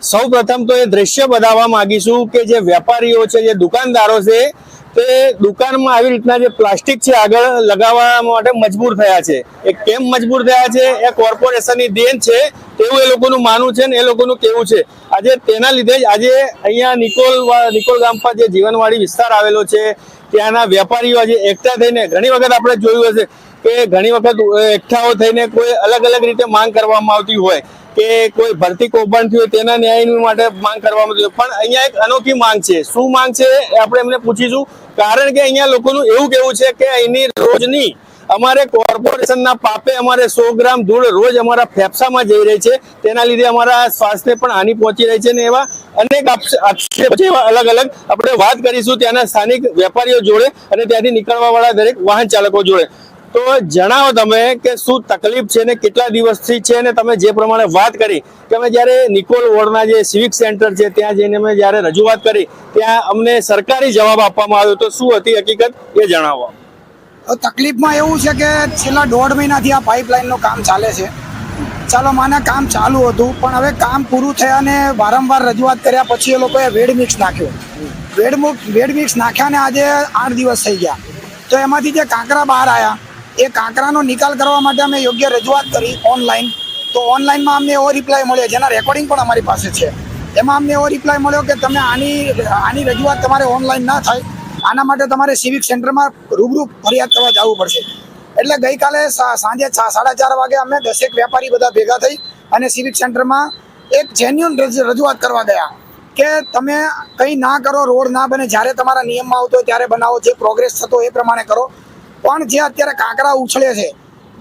સૌ પ્રથમ તો એ દ્રશ્ય બતાવવા માંગીશું કે જે વેપારીઓ છે, જે દુકાનદારો છે, તે દુકાનમાં આવી રીતના જે પ્લાસ્ટિક છે, આગળ લગાવવા માટે મજબૂર થયા છે. એ કેમ મજબૂર થયા છે? એ કોર્પોરેશનની દેન છે, તેવું એ લોકોનું માનવું છે ને એ લોકોનું કેવું છે. આજે તેના લીધે જ આજે અહીંયા નિકોલ નિકોલ ગામ પર જે જીવનવાડી વિસ્તાર આવેલો છે, ત્યાંના વેપારીઓ આજે એકઠા થઈને, ઘણી વખત આપણે જોયું હશે કે ઘણી વખત એકઠાઓ થઈને કોઈ અલગ અલગ રીતે માંગ કરવામાં આવતી હોય. કે કોઈ ભરતી કૌભાંડ થયું તેના ન્યાય માટે માંગ કરવામાં જોઈએ પણ અહીંયા એક અનોખી માંગ છે. શું માંગ છે આપણે એમને પૂછીશું. કારણ કે અહીંયા લોકોનું એવું કેવું છે કે અહીંની રોજની અમારે કોર્પોરેશનના પાપે અમારે સો ગ્રામ ધૂળ રોજ અમારા ફેફસામાં જઈ રહી છે. તેના લીધે અમારા સ્વાસ્થ્ય પણ હાનિ પહોંચી રહી છે ને એવા અનેક આક્ષેપ છે અલગ અલગ આપણે વાત કરીશું ત્યાંના સ્થાનિક વેપારીઓ જોડે અને ત્યાંથી નીકળવા વાળા દરેક વાહન ચાલકો જોડે. તો જણાવો તમે કે શું તકલીફ છે ને કેટલા દિવસથી છે ને તમે જે પ્રમાણે વાત કરી કે અમે જ્યારે નિકોલ વોર્ડના જે સિવિક સેન્ટર છે, ત્યાં જઈને અમે જ્યારે રજૂઆત કરી, ત્યાં અમને સરકારી જવાબ આપવામાં આવ્યો. તો શું હતી હકીકત? એ જણાવો. તકલીફમાં એવું છે કે છેલ્લા દોઢ મહિનાથી આ પાઇપલાઇનનું કામ ચાલે છે. ચાલો માને કામ ચાલુ હતું, પણ હવે કામ પૂરું થયા ને વારંવાર રજૂઆત કર્યા પછી એ લોકોએ વેડ મિક્સ નાખ્યો. વેડ વેડ મિક્સ નાખ્યા ને આજે આઠ દિવસ થઈ ગયા. તો એમાંથી જે કાંકરા બહાર આવ્યા એ કાંકરાનો નિકાલ કરવા માટે અમે યોગ્ય રજૂઆત કરી ઓનલાઈન તો ઓનલાઈનમાં અમને એવો રિપ્લાય મળ્યો, જેના રેકોર્ડિંગ પણ અમારી પાસે છે. એમાં અમને એવો રિપ્લાય મળ્યો કે તમે આની આની રજૂઆત તમારે ઓનલાઈન ના થાય. આના માટે તમારે સિવિક સેન્ટરમાં રૂબરૂ ફરિયાદ કરવા જવું પડશે. એટલે ગઈકાલે સાંજે સાડા ચાર વાગે અમે દસેક વેપારી બધા ભેગા થઈ અને સિવિક સેન્ટરમાં એક જેન્યુન રજૂઆત કરવા ગયા કે તમે કંઈ ના કરો, રોડ ના બને, જ્યારે તમારા નિયમમાં આવતો હોય ત્યારે બનાવો, જે પ્રોગ્રેસ થતો એ પ્રમાણે કરો. પણ જે અત્યારે કાંકરા ઉછળે છે,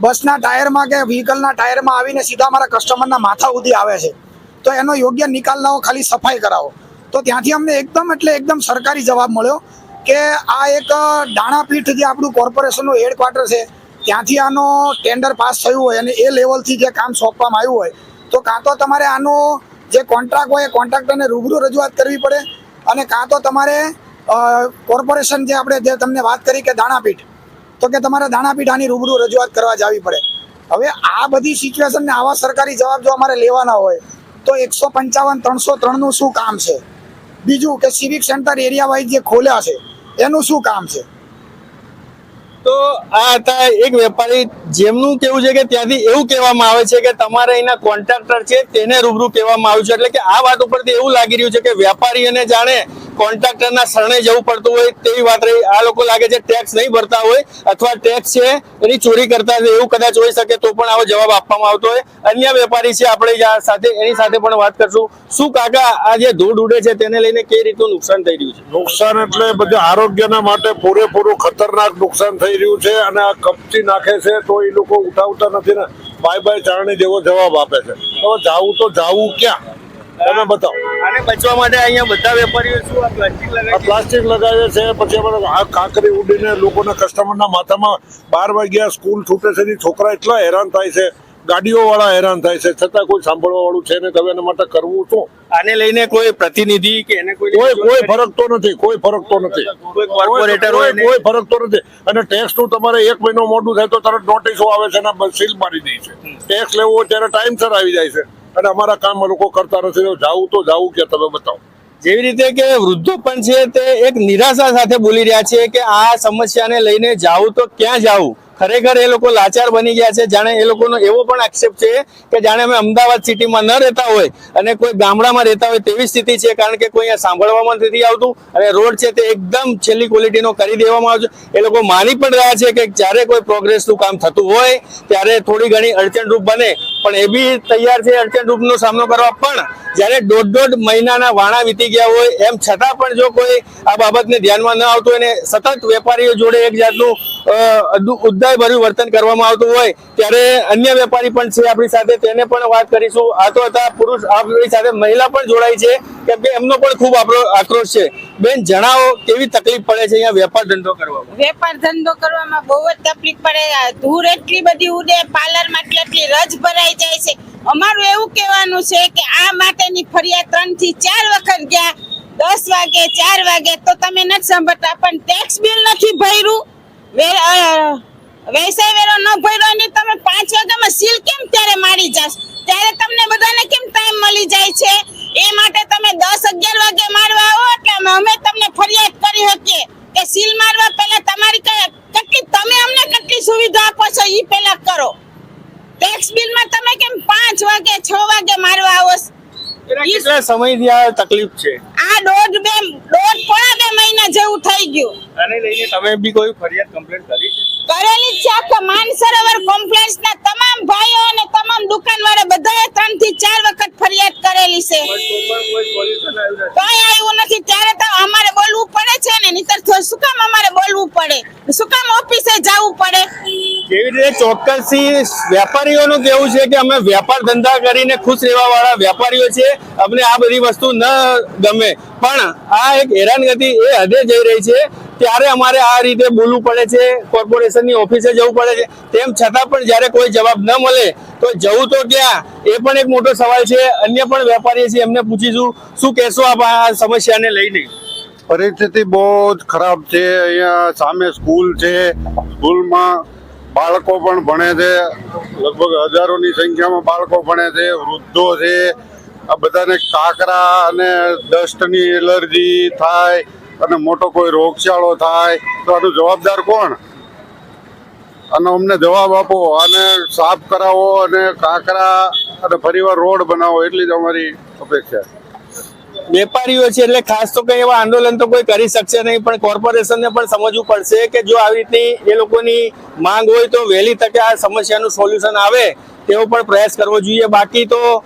બસના ટાયરમાં કે વ્હીકલના ટાયરમાં આવીને સીધા મારા કસ્ટમરના માથા સુધી આવે છે, તો એનો યોગ્ય નિકાલ લાવો ખાલી સફાઈ કરાવો. તો ત્યાંથી અમને એકદમ એટલે એકદમ સરકારી જવાબ મળ્યો કે આ એક દાણાપીઠ જે આપણું કોર્પોરેશનનું હેડક્વાર્ટર છે, ત્યાંથી આનો ટેન્ડર પાસ થયું હોય અને એ લેવલથી જે કામ સોંપવામાં આવ્યું હોય, તો કાં તો તમારે આનો જે કોન્ટ્રાક્ટ હોય એ કોન્ટ્રાક્ટરને રૂબરૂ રજૂઆત કરવી પડે અને કાં તો તમારે કોર્પોરેશન જે આપણે જે તમને વાત કરી કે દાણાપીઠ તો કે તમારે દાણાપીઠાની રૂબરૂ રજૂઆત કરવા જવી પડે. હવે આ બધી સિચ્યુએશન ને આવા સરકારી જવાબ જો અમારે લેવાના હોય, તો એકસો પંચાવન ત્રણસો ત્રણનું શું કામ છે? બીજું કે સિવિક સેન્ટર એરિયા વાઇઝ જે ખોલ્યા છે, એનું શું કામ છે? તો આ હતા એક વેપારી, જેમનું કેવું છે કે ત્યાંથી એવું કહેવામાં આવે છે કે તમારે અહીંયા કોન્ટ્રાક્ટર છે, તેને રૂબરૂ કહેવામાં આવ્યું છે. એટલે કે આ વાત ઉપરથી એવું લાગી રહ્યું છે કે વેપારીઓને જાણે કોન્ટ્રાક્ટરના શરણે જવું પડતું હોય તેવી વાત રહી. આ લોકો લાગે છે ટેક્સ નહીં ભરતા હોય અથવા ટેક્સ છે એની ચોરી કરતા હોય એવું કદાચ હોઈ શકે તો પણ આવો જવાબ આપવામાં આવતો હોય. અન્ય વેપારી છે આપણે સાથે, એની સાથે પણ વાત કરશું. શું કાકા, આ જે ધૂળ ઉડે છે તેને લઈને કઈ રીતનું નુકસાન થઈ રહ્યું છે? નુકસાન એટલે બધું આરોગ્યના માટે પૂરેપૂરું ખતરનાક નુકસાન થઈ રહ્યું છે અને આ કપચી નાખે છે તો એ લોકો ઉઠાવતા નથી ને. બાય બાય ચારણી જેવો જવાબ આપે છે. હવે જાવું તો જાવું ક્યાં? તમે બતાવો. આને બચવા માટે અહીંયા બધા વેપારીઓ શું આ પ્લાસ્ટિક આ પ્લાસ્ટિક લગાવે છે પછી આ કાંકરી ઉડીને લોકોના કસ્ટમરના માથામાં બાર વાગ્યા સ્કૂલ છૂટે છે છોકરા એટલા હેરાન થાય છે ગાડીઓ વાળા હેરાન થાય છે. છતાં કોઈ સાંભળવા વાળું છે ને તમે એના માટે કરવું શું? આને લઈને કોઈ પ્રતિનિધિ કે એને કોઈ કોઈ કોઈ ફરક તો નથી કોઈ ફરક તો નથી. કોઈ કોર્પોરેટર હોય કોઈ ને- ફરક તો નથી. અને ટેક્સનું તમારે એક મહિનો મોડું થાય તો તરત નોટિસો આવે છે અને સીલ મારી દે છે. ટેક્સ લેવો હોય ત્યારે ટાઈમસર આવી જાય છે. અને અમારા કામ લોકો કરતા નથી. જાવું તો જાવું કે તમે બતાવો. જેવી રીતે કે વૃદ્ધો પણ છે તે એક નિરાશા સાથે બોલી રહ્યા છે કે આ સમસ્યાને લઈને જાવું તો ક્યાં જાવું ખરેખર એ લોકો લાચાર બની ગયા છે. જાણે એ લોકોનો એવો પણ આક્ષેપ છે કે જાણે અમે અમદાવાદ સિટીમાં ન રહેતા હોય અને કોઈ ગામડામાં રહેતા હોય તેવી સ્થિતિ છે. કારણ કે કોઈ અહીંયા સાંભળવામાં નથી આવતું અને રોડ છે તે એકદમ છેલ્લી ક્વોલિટીનો કરી દેવામાં આવ્યો એ લોકો માની પણ રહ્યા છે કે જ્યારે કોઈ પ્રોગ્રેસનું કામ થતું હોય, ત્યારે થોડી ઘણી અડચણરૂપ બને. પણ એ બી તૈયાર છે અડચણરૂપનો સામનો કરવા. પણ જ્યારે દોઢ દોઢ મહિનાના વાણા વીતી ગયા હોય, એમ છતાં પણ જો કોઈ આ બાબતને ધ્યાનમાં ન આવતું હોય ને સતત વેપારીઓ જોડે એક જાતનું ઉદ્દાયભર્યું વર્તન કરવામાં આવતું હોય, ત્યારે અન્ય વેપારી પણ છે આપણી સાથે. તેને પણ વાત કરીશું. આ તો હતા પુરુષ આપણી સાથે મહિલા પણ જોડાઈ છે, કેમ કે એમનો પણ ખૂબ આપણો આક્રોશ છે. બેન, જણાવો કેવી તકલીફ પડે છે અહીંયા વેપાર ધંધો કરવામાં? વેપાર ધંધો કરવામાં બહુ જ તકલીફ પડે. ધૂળ એટલી બધી ઉડે, પાર્લરમાં એટલી એટલી રજ ભરાઈ જાય છે. અમારું એવું કહેવાનું છે કે આ માટેની ફરિયાદ ત્રણથી ચાર વખત ગયા. દસ વાગે, ચાર વાગે તો તમે નથી સાંભળતા, પણ ટેક્સ બિલ નથી ભર્યું. વ્યવસાય વેરો ન ભર્યો ને તમે પાંચ વાગ્યામાં સીલ કેમ ત્યારે મારી જાશ? ત્યારે તમને બધાને કેમ ટાઈમ મળી જાય છે? એ ઈ કેટલા સમયથી આ તકલીફ છે? આ દોઢ બે દોઢ પોણા બે મહિના જેવું થઈ ગયું. અને લઈને તમે બી કોઈ ફરિયાદ કમ્પ્લેન કરી છે? કરેલી છે આખા માનસરોવર કોમ્પ્લેક્સ ના તમામ ભાઈઓ અને તમામ દુકાનવાળા બધાએ ત્રણથી ચાર વખત ફરિયાદ કરેલી છે કઈ આવ્યું નથી ત્યારે તો અમારે બોલવું પડે છે ને નહીતર તો શું કામ અમારે બોલવું પડે શું કામ ઓફિસે જવું પડે રીતે ચોક્કસથી વેપારીઓનું કેવું છે કે અમે વેપાર ધંધા કરીને ખુશ રહેવા વાળા વેપારીઓ છે અમને આ બધી વસ્તુ ન ગમે. પણ આ એક હેરાનગતિ એ હદે જઈ રહી છે. ત્યારે અમારે આ રીતે બોલવું પડે છે, કોર્પોરેશનની ઓફિસે જવું પડે છે. તેમ છતાં પણ જ્યારે કોઈ જવાબ ન મળે, તો જવું તો ક્યાં? એ પણ એક મોટો સવાલ છે. અન્ય પણ વેપારી છે, એમને પૂછીશું, શું કહેશો આપ આ સમસ્યાને લઈને? પરિસ્થિતિ બહુ જ ખરાબ છે. અહીંયા સામે સ્કૂલ છે, સ્કૂલમાં બાળકો પણ ભણે છે. લગભગ હજારોની સંખ્યામાં બાળકો ભણે છે, વૃદ્ધો છે. આ બધાને કાકરા અને ડસ્ટની એલર્જી થાય અને મોટો કોઈ રોગચાળો થાય તો આનું જવાબદાર કોણ? અને અમને જવાબ આપો અને સાફ કરાવો અને કાકરા અને ફરીવાર રોડ બનાવો એટલી જ અમારી અપેક્ષા છે. વેપારીઓ છે એટલે ખાસ તો કઈ એવા આંદોલન તો કોઈ કરી શકશે નહીં, પણ કોર્પોરેશનને પણ સમજવું પડશે કે જો આવી રીતની એ લોકોની માંગ હોય તો વહેલી તકે આ સમસ્યાનું સોલ્યુશન આવે તેવો પણ પ્રયાસ કરવો જોઈએ. બાકી તો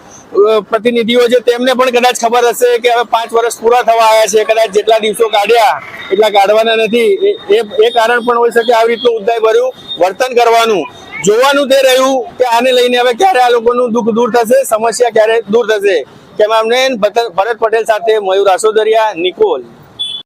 પ્રતિનિધિઓ છે તેમને પણ કદાચ ખબર હશે કે હવે પાંચ વર્ષ પૂરા થવા આવ્યા છે, કદાચ જેટલા દિવસો કાઢ્યા, એટલા કાઢવાના નથી. એ- એ કારણ પણ હોઈ શકે આવી રીતનું ઉદ્દાય ભર્યું વર્તન કરવાનું. જોવાનું તે રહ્યું કે આને લઈને હવે ક્યારે આ લોકોનું દુઃખ દૂર થશે, સમસ્યા ક્યારે દૂર થશે. કેમેરામેન ભરત પટેલ સાથે મયુર આસોદરિયા નિકોલ